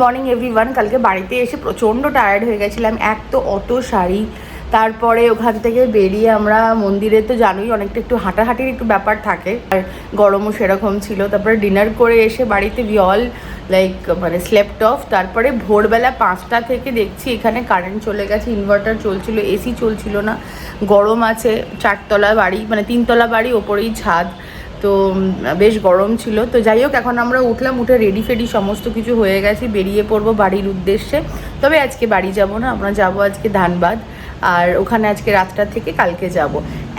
Morning everyone কালকে বাড়িতে এসে প্রচণ্ড টায়ার্ড হয়ে গেছিলাম। এক তো অত শাড়ি, তারপরে ওখান থেকে বেরিয়ে আমরা মন্দিরে তো জানোই, অনেকটা একটু হাঁটাহাঁটির একটু ব্যাপার থাকে। আর গরমও সেরকম ছিল। তারপরে ডিনার করে এসে বাড়িতে বি অল লাইক মানে স্লেপট অফ তারপরে ভোরবেলা পাঁচটা থেকে দেখছি এখানে কারেন্ট চলে গেছে ইনভার্টার চলছিল এসি চলছিল না। গরম আছে, চারতলা বাড়ি মানে তিনতলা বাড়ি, ওপরেই ছাদ। তো বেশ গরম ছিল। তো যাই হোক, এখন আমরা উঠলাম, উঠে রেডি ফেডি সমস্ত কিছু হয়ে গেছে, বেরিয়ে পড়ব বাড়ির উদ্দেশ্যে। তবে আজকে বাড়ি যাব না, আমরা যাব আজকে ধানবাদ। আর ওখানে আজকে রাতটা থেকে কালকে যাব।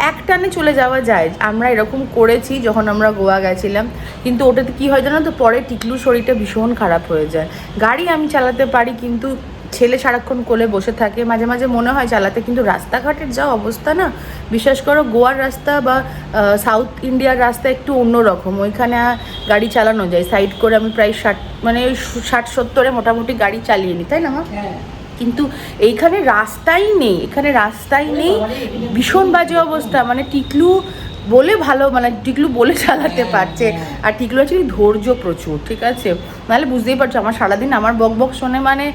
এক টানে চলে যাওয়া যায়, আমরা এরকম করেছি যখন আমরা গোয়া গেছিলাম। কিন্তু ওটাতে কি হয় জানো তো, পরে টিকলুর শরীরটা ভীষণ খারাপ হয়ে যায়। গাড়ি আমি চালাতে পারি, কিন্তু ছেলে সারাক্ষণ কোলে বসে থাকে মাঝে মাঝে মনে হয় চালাতে কিন্তু রাস্তাঘাটের যা অবস্থা না বিশেষ করো গোয়ার রাস্তা বা সাউথ ইন্ডিয়ার রাস্তা একটু অন্যরকম। ওইখানে গাড়ি চালানো যায়। সাইড করে আমি প্রায় ষাট মানে ওই ষাট সত্তরে মোটামুটি গাড়ি চালিয়ে নিই তাই না মা? কিন্তু এইখানে রাস্তাই নেই এখানে রাস্তাই নেই। ভীষণ বাজে অবস্থা। মানে টিকলু বলে ভালো মানে টিকলু বলে চালাতে হ্যাঁ, পারছে। হ্যাঁ। আর টিকলু আছে ধৈর্য প্রচুর ঠিক আছে? নাহলে বুঝতেই পারছ আমার সারাদিন আমার বক বক শোনে মানে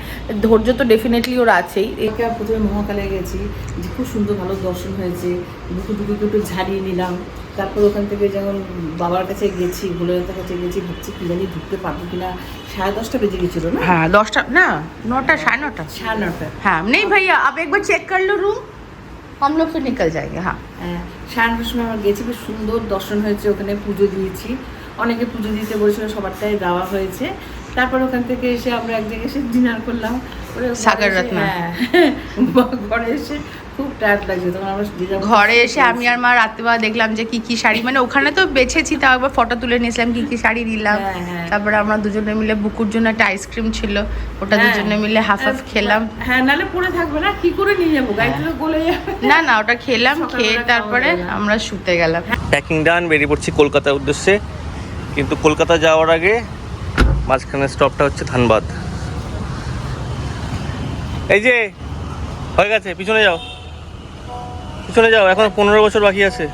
ধৈর্য তো ডেফিনেটলি ওর আছেই। একে প্রথমে মহাকালে গেছি খুব সুন্দর ভালো দর্শন হয়েছে দুটো দুটো দুটো ঝাড়িয়ে নিলাম। তারপর ওখান থেকে যেমন বাবার কাছে গেছি ভোলেনাথের কাছে গেছি ভাবছি কি জানি ঢুকতে পারব কিনা। সাড়ে দশটা বেজে গেছিল না? হ্যাঁ দশটা না নটা সাড়ে নটা। সাড়ে নটা। হ্যাঁ নেই ভাইয়া আপ একবার চেক করল রুম অম্লফিনিক্যাল জায়গা হ্যাঁ সায়ন কৃষ্ণ আমরা গেছি খুব সুন্দর দর্শন হয়েছে, ওখানে পুজো দিয়েছি। অনেকে পুজো দিতে বলেছিল, সবারটাই দেওয়া হয়েছে। তারপর ওখান থেকে এসে আমরা এক জায়গায় এসে ডিনার করলাম। সাগর রত্না। হ্যাঁ। ঘরে এসে খুব টায়ার্ড লাগছে। তখন আমরা ঘরে এসে আমি আর মা রাত্রিবেলা দেখলাম যে কি কি শাড়ি। মানে ওখানে তো বেছেছি তাও একবার ফটো তুলে নিয়েছিলাম কি কি শাড়ি নিলাম। হ্যাঁ, হ্যাঁ। তারপরে আমরা দুজনে মিলে বুকুর জন্য একটা আইসক্রিম ছিল। ওটা। দুজনে মিলে হাফ হাফ খেলাম। হ্যাঁ নালে পড়ে থাকবে না। কি করে নিয়ে যাব? গাড়িতে তো গলে যাবে। না না ওটা খেলাম খেয়ে তারপরে আমরা শুতে গেলাম। প্যাকিং ডান বেরিয়ে পড়ছি কলকাতার উদ্দেশ্যে। কিন্তু কলকাতা যাওয়ার আগে মাঝখানে স্টপটা হচ্ছে ধানবাদ। এই যে হয়ে গেছে পিছনে যাও। পিছনে যাও এখন পনেরো বছর বাকি আছে।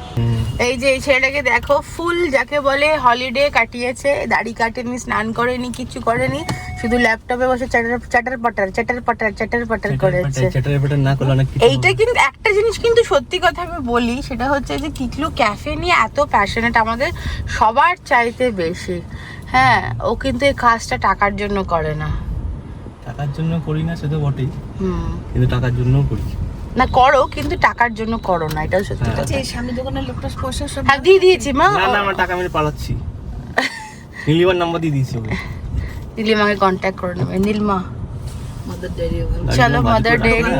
এই যে এই ছেলেটাকে দেখো ফুল যাকে বলে হলিডে কাটিয়েছে দাড়ি কাটেনি স্নান করেনি কিছু করেনি শুধু ল্যাপটপে বসে চাটার চাটার পাটার চাটার পাটার চাটার পাটার করেছে। চ্যাটার এইটা কিন্তু একটা জিনিস কিন্তু সত্যি কথা আমি বলি সেটা হচ্ছে যে টিকলু ক্যাফে নিয়ে এত প্যাশনেট আমাদের সবার চাইতে বেশি। হ্যাঁ ও কিন্তু এই কাজটা টাকার জন্য করে না। টাকার জন্য করি না সে তো বটেই। হুম। কিন্তু টাকার জন্য করি। না করো কিন্তু টাকার জন্য করো না এটাও সত্যি হ্যাঁ। কথা। এই সামনে দোকানের লোকটা পয়সা সব হ্যাঁ দিয়ে দিয়েছি মা। না না আমার টাকা আমি পালাচ্ছি। নীলিমার নাম্বার দিয়ে দিয়েছি ওকে। নীলিমাকে কন্ট্যাক্ট করে নেবে। নীলমা। চলো মাদার ডেয়ারি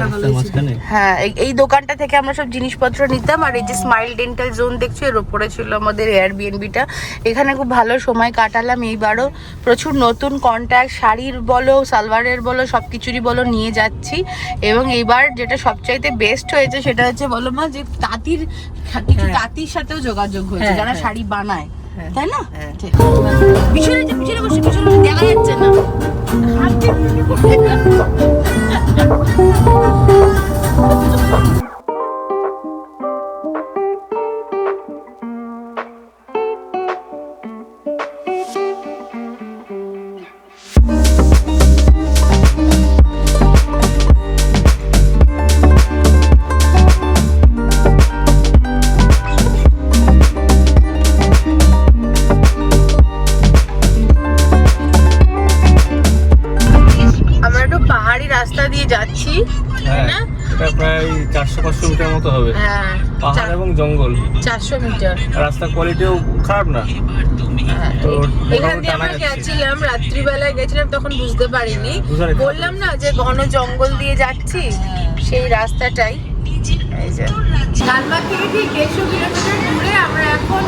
হ্যাঁ এই- দোকানটা থেকে আমরা সব জিনিসপত্র নিতাম আর এই যে স্মাইল ডেন্টাল জোন দেখছ এর ওপরে ছিল আমাদের এয়ার বিএনবিটা এখানে খুব ভালো সময় কাটালাম এইবারও। প্রচুর নতুন কন্ট্যাক্ট শাড়ির বলো সালোয়ারের বলো সব কিছুরই বলো নিয়ে যাচ্ছি। এবং এইবার যেটা সবচাইতে বেস্ট হয়েছে সেটা হচ্ছে বলো মা যে তাঁতির কিছু হ্যাঁ। তাঁতির সাথেও যোগাযোগ হয়েছে হ্যাঁ, যারা। শাড়ি বানায়। তাই না? হ্যাঁ। পিছনে পিছনে বসে পিছনে দেখা যাচ্ছে না। Oh, my God. চারশো পাঁচশো মিটার মতো হবে। হ্যাঁ পাহাড় এবং জঙ্গল। চারশো মিটার। রাস্তার কোয়ালিটিও খারাপ না। হ্যাঁ, তো এখান দিয়ে আমরা। গেছিলাম রাত্রিবেলায় গেছিলাম তখন বুঝতে পারিনি। বললাম না যে ঘন জঙ্গল দিয়ে যাচ্ছি সেই রাস্তাটাই। লালবাগ থেকে ঠিক দেড়শো কিলোমিটার দূরে আমরা এখন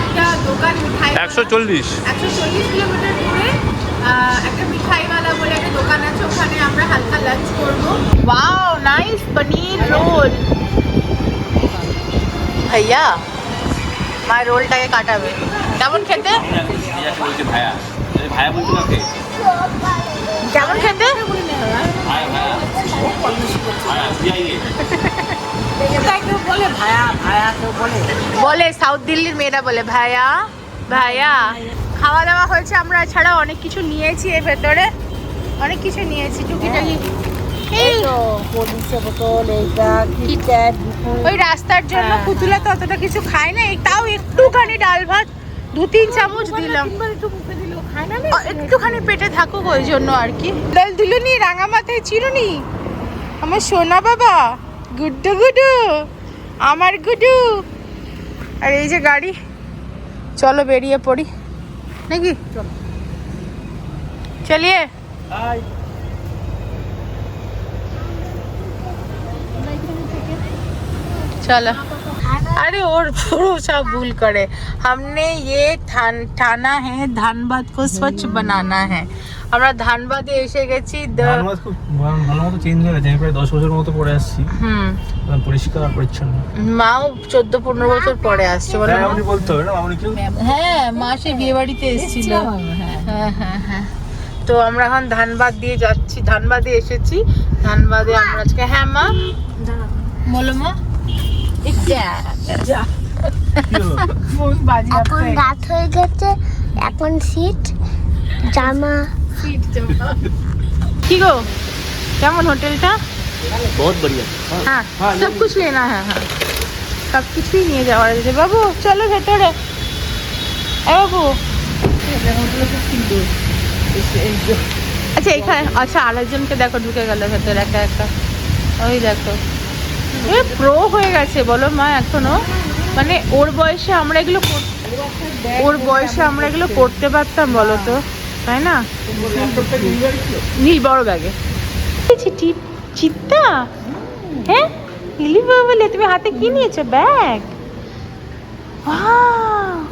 একটা দোকান মিঠাই একশো চল্লিশ। একশো চল্লিশ কিলোমিটার দূরে একটা মিঠাইওয়ালা বলে একটা দোকান আছে ওখানে আমরা হালকা লাঞ্চ করব। ওয়াও নাইস পনির রোল ভাইয়া মা রোলটাকে কাটাবে। কেমন খেতে? কেমন খেতে? বলে ভায়া ভায়া বলে। বলে সাউথ দিল্লির মেয়েরা বলে ভাইয়া ভাইয়া। খাওয়া দাওয়া হয়েছে আমরা ছাড়া অনেক কিছু নিয়েছি এর ভেতরে। অনেক কিছু নিয়েছি টুকিটাকি। ওই রাস্তার জন্য হ্যাঁ, পুতুলা তো অতটা কিছু খায় না তাও একটুখানি ডাল ভাত দু তিন চামচ দিলাম। একটুখানি পেটে থাকুক ওই জন্য আর কি। ডাল দিলুনি রাঙা মাথায় চিরুনি আমার সোনা বাবা গুড্ডু গুডু আমার গুডু আর এই যে গাড়ি চলো বেরিয়ে পড়ি। নাকি চলিয়ে चलो अरे और पुरो सब भूल करे हमने ये थान ठाना है धानबाद को स्वच्छ बनाना है আমরা ধানবাদে এসে গেছি ধানবাদ খুব ভালো মতো চেঞ্জ হয়ে গেছে। আমি প্রায় দশ বছর মতো পরে আসছি। হুম। পরিষ্কার পরিচ্ছন্ন। মাও চোদ্দ পনেরো বছর পরে আসছে বলো হ্যাঁ? আপনি বলতে হবে না আপনি কেউ? হ্যাঁ মা সে বিয়ে বাড়িতে এসেছিল হ্যাঁ। হ্যাঁ হ্যাঁ তো আমরা এখন ধানবাদ দিয়ে যাচ্ছি ধানবাদে এসেছি। ধানবাদে আমরা আজকে হ্যাঁ মা? বলো মা। কি এখন রাত হয়ে গেছে এখন সিট জামা কি গো? কেমন হোটেলটা? বহুত বড়িয়া। হ্যাঁ। সব কুছ লেনা হ্যাঁ হ্যাঁ। সব কিছুই নিয়ে যাওয়া আছে বাবু চলো ভেতরে। এ বাবু। আচ্ছা এখানে আচ্ছা আরেকজনকে দেখো ঢুকে গেল ভেতরে একা একা। ওই দেখো। এ প্রো হয়ে গেছে বলো মা এখনও। মানে ওর বয়সে আমরা এগুলো কর- ওর বয়সে আমরা এগুলো করতে পারতাম বলো তো। তাই না? নীল বড় ব্যাগে। চিত্তা? হ্যাঁ? লিলি বলে তুমি হাতে কি নিয়েছো? ব্যাগ।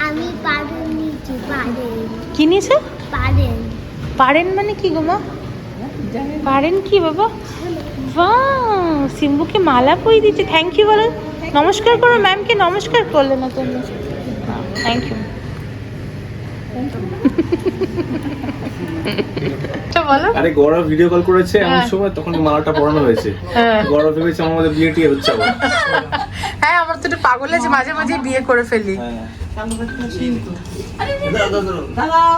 আমি পারেন পারেন। কি নিয়েছো? পারেন। পারেন মানে কি গো মা? পারেন কি বাবা? বাহ সিম্বুকে মালা পরিয়ে দিচ্ছে থ্যাংক ইউ বলো। নমস্কার করো ম্যামকে নমস্কার করলে না তুমি। থ্যাংক ইউ বলো। আরে গৌরব ভিডিও কল করেছে এমন হ্যাঁ। সময় তখন মালাটা পরানো হয়েছে। হ্যাঁ। গৌরব ভেবেছে আমার মধ্যে বিয়ে টিয়ে হচ্ছে আবার। হ্যাঁ আমার তো একটু পাগল আছে মাঝে মাঝে বিয়ে করে ফেলি। হ্যাঁ। দাঁড়াও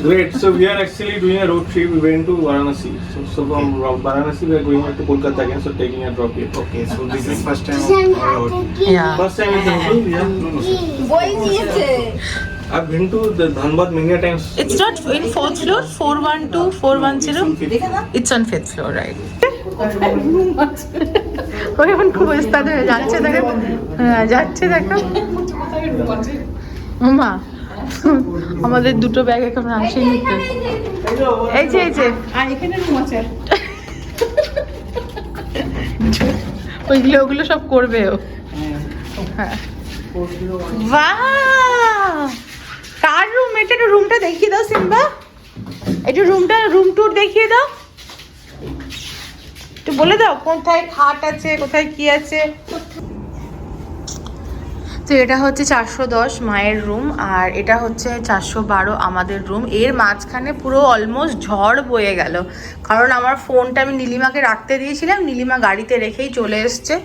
Great. So we are actually doing a road trip. We went to Varanasi. So, so from Ra- Varanasi we are going to Kolkata again. So taking a drop here. Okay. So this is first time. হাতে কি Yeah. First time in Temple. Yeah. No, no. sir. বই দিয়েছে I've been to the Dhanbad many a times. It's not in fourth floor, 412, 410. দেখে দাও It's on fifth floor, right? ওই এখন খুব ওস্তাদ হয়ে যাচ্ছে দেখো হ্যাঁ যাচ্ছে দেখো মা আমাদের দুটো ব্যাগ এখন আসেনি তো এই যে এই যে। ওইগুলো ওগুলো সব করবে ও। হ্যাঁ। বাহ কার রুম এটা একটু রুমটা দেখিয়ে দাও সিম্বা। একটু রুমটা রুম ট্যুর দেখিয়ে দাও। একটু বলে দাও কোথায় খাট আছে কোথায় কি আছে? তো এটা হচ্ছে চারশো দশ মায়ের রুম আর এটা হচ্ছে চারশো বারো আমাদের রুম। এর মাঝখানে পুরো অলমোস্ট ঝড় বয়ে গেল। কারণ আমার ফোনটা আমি নীলিমাকে রাখতে দিয়েছিলাম নীলিমা গাড়িতে রেখেই চলে এসছে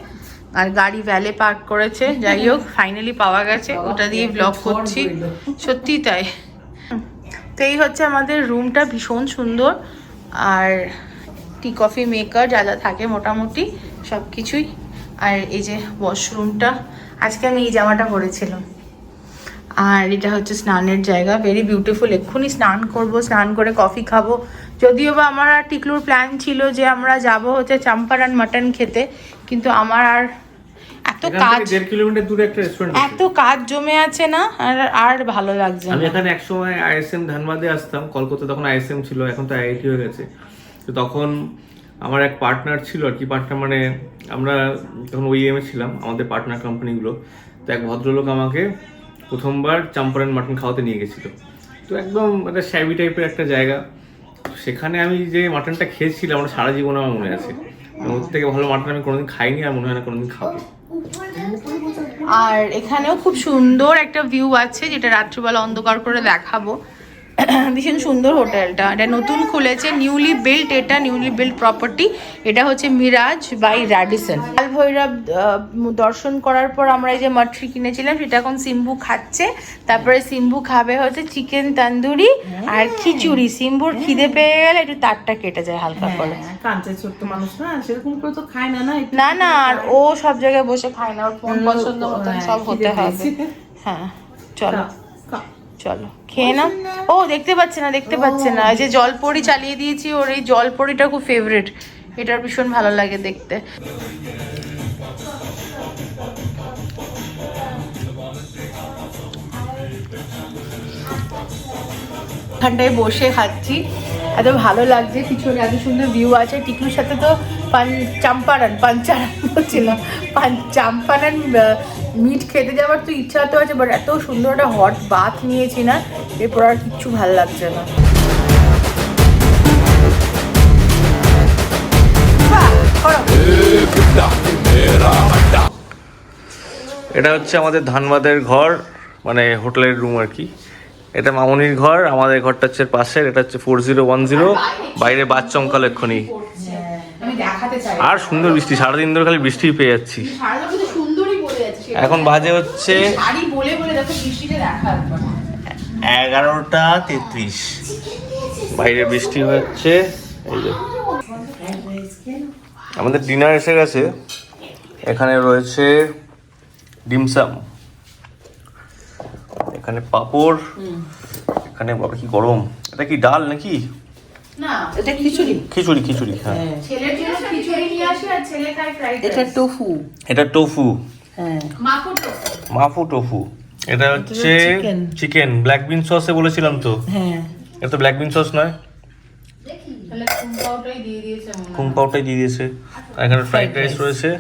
আর গাড়ি ভ্যালে পার্ক করেছে। যাই হোক ফাইনালি পাওয়া গেছে। ওটা দিয়ে ব্লগ করছি। সত্যি তাই। তো এই হচ্ছে আমাদের রুমটা ভীষণ সুন্দর। আর টি কফি মেকার যা যা থাকে মোটামুটি সব কিছুই আর এই যে ওয়াশরুমটা আজকে আমি এই জামাটা পরেছিলাম। আর এটা হচ্ছে স্নানের জায়গা ভেরি বিউটিফুল এক্ষুনি স্নান করব স্নান করে কফি খাব। যদিও বা আমার আর টিকলুর প্ল্যান ছিল যে আমরা যাব হচ্ছে চাম্পারান মাটন খেতে কিন্তু আমার আর এত কাজ দেড় কিলোমিটার দূরে একটা রেস্টুরেন্ট এত কাজ জমে আছে না আর আর ভালো লাগছে আমি এখানে একসময় আইএসএম ধানবাদে আসতাম কলকাতা তখন আইএসএম ছিল এখন তো আইআইটি হয়ে গেছে। তো তখন আমার এক পার্টনার ছিল আর কি পার্টনার মানে আমরা তখন ওইএমে ছিলাম, আমাদের পার্টনার কোম্পানিগুলো তো এক ভদ্রলোক আমাকে প্রথমবার চাম্পারান মাটন খাওয়াতে নিয়ে গেছিল। তো একদম একটা শ্যাবি টাইপের একটা জায়গা। সেখানে আমি যে মাটনটা খেয়েছিলাম আমার সারা জীবন আমার মনে আছে। ওর থেকে ভালো মাটন আমি কোনোদিন খাইনি আর মনে হয় না কোনোদিন খাব। আর এখানেও খুব সুন্দর একটা ভিউ আছে, যেটা রাত্রিবেলা অন্ধকার করে দেখাবো। ভীষণ সুন্দর হোটেলটা। এটা নতুন খুলেছে নিউলি বিল্ট এটা নিউলি বিল্ট প্রপার্টি এটা হচ্ছে মিরাজ বাই র্যাডিসন কাল ভৈরব দর্শন করার পর আমরা এই যে মাটরি কিনেছিলাম সেটা এখন সিম্বু খাচ্ছে। তারপরে সিম্বু খাবে হচ্ছে চিকেন তান্দুরি আর খিচুড়ি। সিম্বুর খিদে পেয়ে গেলে একটু তারটা কেটে যায় হালকা করে। হ্যাঁ, ছোট্ট মানুষ না সেরকম করে তো খায় না না না না আর ও সব জায়গায় বসে খায় না ওর মন পছন্দ মতন হ্যাঁ, সব হতে হবে। হ্যাঁ চলো। চলো, খেয়ে না ও, দেখতে পাচ্ছে না, দেখতে পাচ্ছে না। যে জলপরি চালিয়ে দিয়েছি, ওর এই জলপরিটা খুব ফেভারিট এটার ভীষণ ভালো লাগে দেখতে। এখানটায় বসে খাচ্ছি। এত ভালো লাগছে, পিছনে এত সুন্দর ভিউ আছে। টিকুর সাথে তো পান চাম্পারান পাঞ্চারান বলছিলাম পান চাম্পারান মিট খেতে যাওয়ার তো ইচ্ছা তো আছে বাট এত সুন্দর একটা হট বাথ নিয়েছি না এরপর আর কিচ্ছু ভালো লাগছে না। এটা হচ্ছে আমাদের ধানবাদের ঘর মানে হোটেলের রুম আর কি। এটা মামনির ঘর আমাদের ঘরটা হচ্ছে পাশের এটা হচ্ছে ফোর জিরো ওয়ান জিরো বাইরে বাদ চমকাল এক্ষুনি। আমি দেখাতে চাই। আর সুন্দর বৃষ্টি সারাদিন ধরে খালি বৃষ্টি পেয়ে যাচ্ছি সারাদিন শুধু সুন্দরই বলে যাচ্ছে সেটা এখন বাজে হচ্ছে শাড়ি বলে বলে দেখো বৃষ্টিতে দেখা এগারোটা তেত্রিশ। বাইরে বৃষ্টি হচ্ছে এই যে। আমাদের ডিনার এসে গেছে। এখানে রয়েছে ডিমসাম এখানে পাপড়। এখানে বাবা কি গরম। এটা কি ডাল নাকি? না এটা খিচুড়ি। খিচুড়ি খিচুড়ি হ্যাঁ। ছেলের জন্য খিচুড়ি নিয়ে আসি আর ছেলে খায় ফ্রাইড এটা টোফু এটা টোফু মাফু টোফু। এটা হচ্ছে চিকেন। ব্ল্যাক বিন সসে বলেছিলাম তো। হ্যাঁ। এটা তো ব্ল্যাক বিন সস নয়। কুম পাউটাই দিয়ে দিয়েছে এখানে ফ্রাইড রাইস রয়েছে।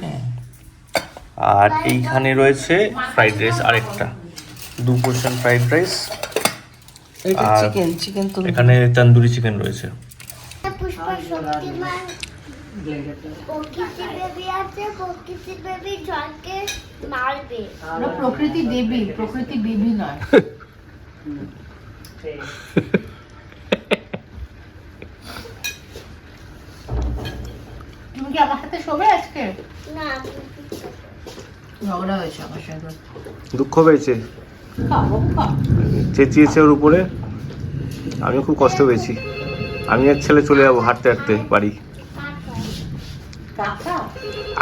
আর এইখানে রয়েছে ফ্রাইড রাইস আরেকটা। দু পোর্শন ফ্রাইড রাইস আর চিকেন চিকেন এখানে তন্দুরি চিকেন রয়েছে। পুষ্প শক্তিমান প্রকৃতি দেবী প্রকৃতি বিবি নয়। তুমি কি আমার সাথে শোবে আজকে? না ঝগড়া হয়েছে আমার সাথে। দুঃখ পেয়েছে চেঁচিয়েছে ওর উপরে? আমি খুব কষ্ট পেয়েছি। আমি এক ছেলে চলে যাব হাঁটতে হাঁটতে বাড়ি।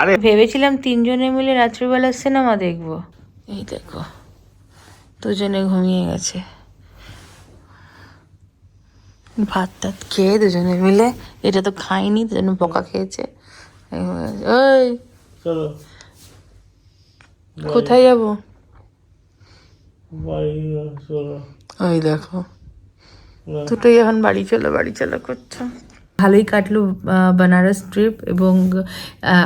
আরে ভেবেছিলাম তিনজনে মিলে রাত্রিবেলা সিনেমা দেখব। এই দেখো দুজনে ঘুমিয়ে গেছে। ভাত টাত খেয়ে দুজনে মিলে এটা তো খাইনি দুজনে বকা খেয়েছে। ওই কোথায় যাব? ওই দেখো। দুটোই এখন বাড়ি চলো বাড়ি চলো করছ। ভালোই কাটলো বেনারস ট্রিপ এবং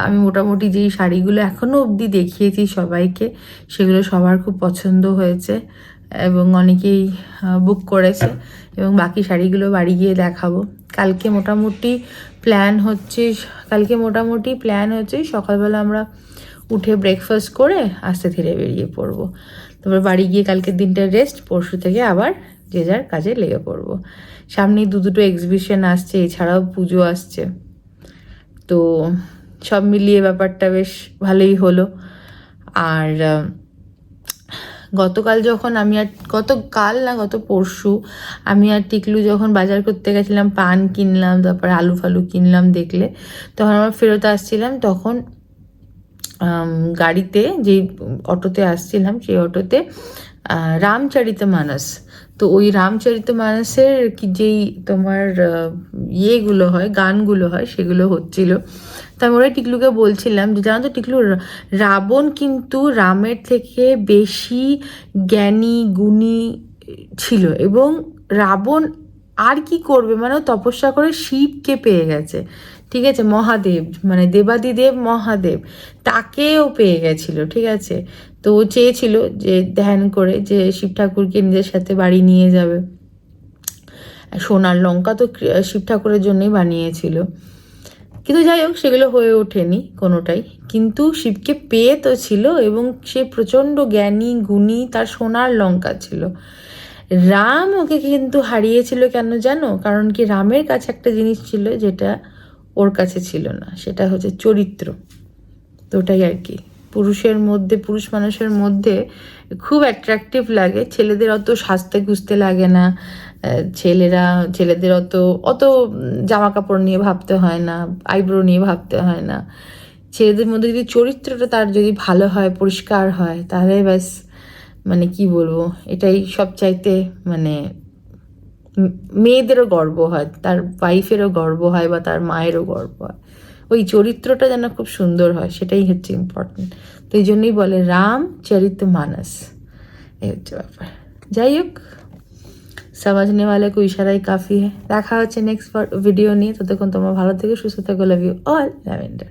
আমি মোটামুটি যেই শাড়িগুলো এখনও অবধি দেখিয়েছি সবাইকে, সেগুলো সবার খুব পছন্দ হয়েছে এবং অনেকেই বুক করেছে এবং বাকি শাড়িগুলো বাড়ি গিয়ে দেখাবো। কালকে মোটামুটি প্ল্যান হচ্ছে, কালকে মোটামুটি প্ল্যান হচ্ছে সকালবেলা আমরা উঠে ব্রেকফাস্ট করে আস্তে ধীরে বেরিয়ে পড়ব। তারপর বাড়ি গিয়ে কালকের দিনটা রেস্ট পরশু থেকে আবার যে যার কাজে লেগে পড়ব। সামনেই দু দুটো এক্সিবিশন আসছে, এছাড়াও পুজো আসছে। তো সব মিলিয়ে ব্যাপারটা বেশ ভালোই হলো। আর গতকাল যখন আমি আর, গতকাল না, গত পরশু আমি আর টিকলু যখন বাজার করতে গেছিলাম, পান কিনলাম, তারপরে আলু ফালু কিনলাম দেখলে, তখন আমরা ফেরত আসছিলাম, তখন গাড়িতে যেই অটোতে আসছিলাম, সেই অটোতে রামচরিত মানস। তো ওই রামচরিত মানসের কি যেই তোমার ইয়েগুলো হয়, গানগুলো হয়, সেগুলো হচ্ছিল। তো আমি ওরা টিকলুকে বলছিলাম যে, জানো তো টিকলু রাবণ কিন্তু রামের থেকে বেশি জ্ঞানী, গুণী ছিল এবং রাবণ আর কি করবে? মানে তপস্যা করে শিবকে পেয়ে গেছে। ঠিক আছে? মহাদেব মানে দেবাদিদেব মহাদেব, তাকেও পেয়ে গেছিল। ঠিক আছে? তো ও চেয়েছিল যে ধ্যান করে যে শিব ঠাকুরকে নিজের সাথে বাড়ি নিয়ে যাবে। সোনার লঙ্কা তো শিব ঠাকুরের জন্যই বানিয়েছিল। কিন্তু যাই হোক, সেগুলো হয়ে ওঠেনি কোনোটাই। কিন্তু শিবকে পেয়ে তো ছিল এবং সে প্রচণ্ড জ্ঞানী, গুণী, তার সোনার লঙ্কা ছিল। রাম ওকে কিন্তু হারিয়েছিল কেন জানো? কারণ কি রামের কাছে একটা জিনিস ছিল যেটা ওর কাছে ছিল না, সেটা হচ্ছে চরিত্র। তো ওটাই আর কি। পুরুষের মধ্যে, পুরুষ মানুষের মধ্যে খুব অ্যাট্রাকটিভ লাগে। ছেলেদের অত সাজতে গুজতে লাগে না। ছেলেরা, ছেলেদের অত অত জামা কাপড় নিয়ে ভাবতে হয় না আইব্রো নিয়ে ভাবতে হয় না। ছেলেদের মধ্যে যদি চরিত্রটা তার যদি ভালো হয়, পরিষ্কার হয়, তাহলে ব্যাস মানে কি বলব, এটাই সব চাইতে মানে মেয়েদেরও গর্ব হয়, তার ওয়াইফেরও গর্ব হয় বা তার মায়েরও গর্ব হয়। ওই চরিত্রটা যেন খুব সুন্দর হয় সেটাই হচ্ছে ইম্পর্টেন্ট তো এই জন্যই বলে রাম চরিত মানস এই হচ্ছে ব্যাপার যাই হোক সমাজনে वाले को ইশারাই কাফি হ্যাঁ দেখা হচ্ছে নেক্সট ভিডিও নিয়ে ততক্ষণ তোমরা ভালো থেকে সুস্থ থাকো লাভ ইউ অল ল্যাভেন্ডার